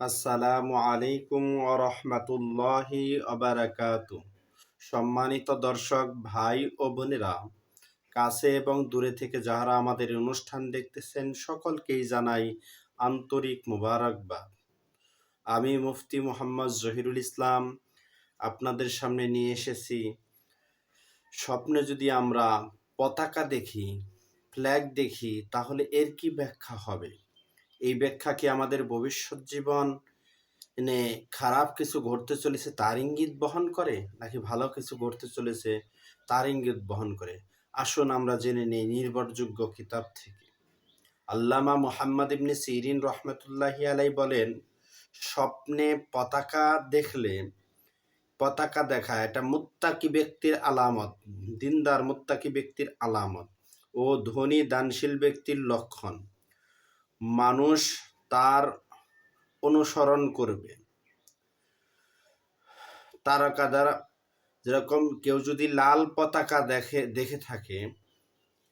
আসসালামু আলাইকুম রহমতুল্লাহি অবরাকাত সম্মানিত দর্শক, ভাই ও বোনেরা, কাছে এবং দূরে থেকে যাহারা আমাদের অনুষ্ঠান দেখতেছেন, সকলকেই জানাই আন্তরিক মুবারকবাদ। আমি মুফতি মোহাম্মদ জহিরুল ইসলাম, আপনাদের সামনে নিয়ে এসেছি। স্বপ্নে যদি আমরা পতাকা দেখি ফ্ল্যাগ দেখি, তাহলে এর কি ব্যাখ্যা হবে? এই ব্যাখ্যা কি আমাদের ভবিষ্যৎ জীবন মানে খারাপ কিছু ঘটতে চলেছে তার ইঙ্গিত বহন করে, নাকি ভালো কিছু ঘটতে চলেছে তার ইঙ্গিত বহন করে? আসুন আমরা জেনে নেই নির্ভরযোগ্য কিতাব থেকে। আল্লামা মুহাম্মদ ইবনে সিরিন রহমতুল্লাহি আলাই বলেন, স্বপ্নে পতাকা দেখলে পতাকা দেখা এটা মুত্তাকি ব্যক্তির আলামত, দিনদার মুত্তাকি ব্যক্তির আলামত ও ধনী দানশীল ব্যক্তির লক্ষণ। মানুষ তার অনুসরণ করবে। তারকা দ্বারা যেরকম কেউ যদি লাল পতাকা দেখে দেখে থাকে,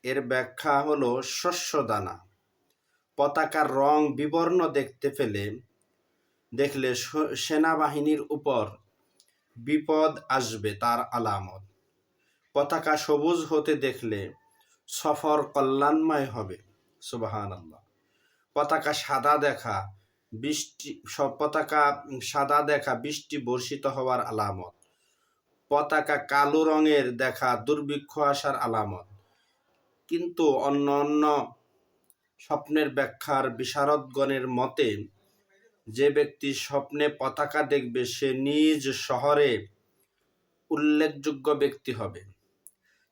এর ব্যাখ্যা হলো শস্য দানা পতাকার রং বিবর্ণ দেখতে পেলে দেখলে সেনাবাহিনীর উপর বিপদ আসবে তার আলামত। পতাকা সবুজ হতে দেখলে সফর কল্যাণময় হবে। সুবাহান আল্লাহ পতাকা সাদা দেখা, বৃষ্টি, সব পতাকা সাদা দেখা, বৃষ্টি বর্ষিত হওয়ার আলামত। পতাকা কালো রঙের দেখা, দুর্ভিক্ষ আসার আলামত। কিন্তু অন্য অন্য স্বপ্নের ব্যাখ্যার বিশারদগণের মতে, যে ব্যক্তি স্বপ্নে পতাকা দেখবে, সে নিজ শহরে উল্লেখযোগ্য ব্যক্তি হবে।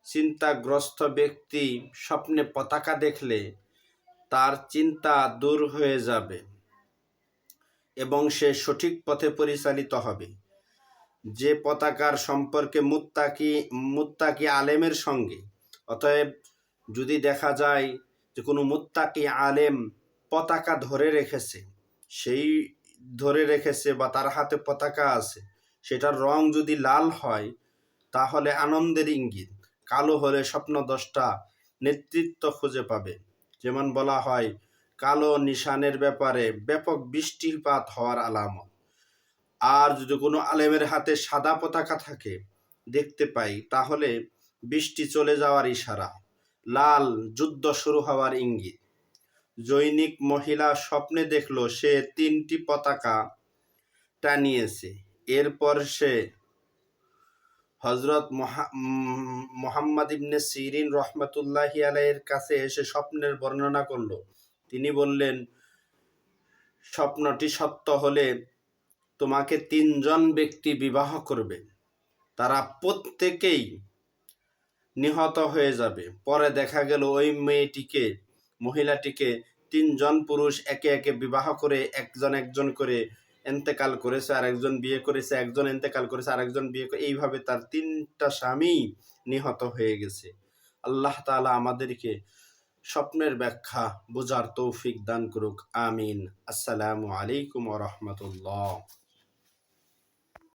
চিন্তাগ্রস্ত ব্যক্তি স্বপ্নে পতাকা দেখলে তার চিন্তা দূর হয়ে যাবে এবং সে সঠিক পথে পরিচালিত হবে। যে পতাকার সম্পর্কে মুত্তাকি মুত্তাকি আলেমের সঙ্গে, অতএব যদি দেখা যায় যে কোনো মুত্তাকি আলেম পতাকা ধরে রেখেছে, সেই ধরে রেখেছে বা তার হাতে পতাকা আছে, সেটার রং যদি লাল হয়, তাহলে আনন্দের ইঙ্গিত, কালো হলে স্বপ্ন দশটা নেতৃত্ব খুঁজে পাবে। যেমন বলা হয়, কালো নিশানের ব্যাপারে ব্যাপক বৃষ্টিপাত হওয়ার আলামত। আর যদি কোনো আলেমের হাতে সাদা পতাকা থাকে দেখতে পাই, তাহলে বৃষ্টি চলে যাওয়ার ইশারা। লাল যুদ্ধ শুরু হওয়ার ইঙ্গিত। জৈনিক মহিলা স্বপ্নে দেখল সে তিনটি পতাকা টানিয়েছে। এরপর সে হজরত মোহাম্মদ ইবনে সিরিন রহমতুল্লাহি আলাইয়ের কাছে এসে স্বপ্নের বর্ণনা করল। তিনি বললেন, স্বপ্নটি সত্য হলে তোমাকে তিনজন ব্যক্তি বিবাহ করবে। তারা প্রত্যেকেই নিহত হয়ে যাবে। পরে দেখা গেল ওই মেয়েটিকে, মহিলাটিকে তিনজন পুরুষ একে একে বিবাহ করে একজন একজন করে এন্তেকাল করেছে আর একজন বিয়ে করেছে, একজন এন্তেকাল করেছে আর একজন বিয়ে করে এইভাবে তার তিনটা স্বামী নিহত হয়ে গেছে। আল্লাহ তালা আমাদেরকে স্বপ্নের ব্যাখ্যা বোঝার তৌফিক দান করুক, আমিন। আসসালামু আলাইকুম রহমতুল্লাহ।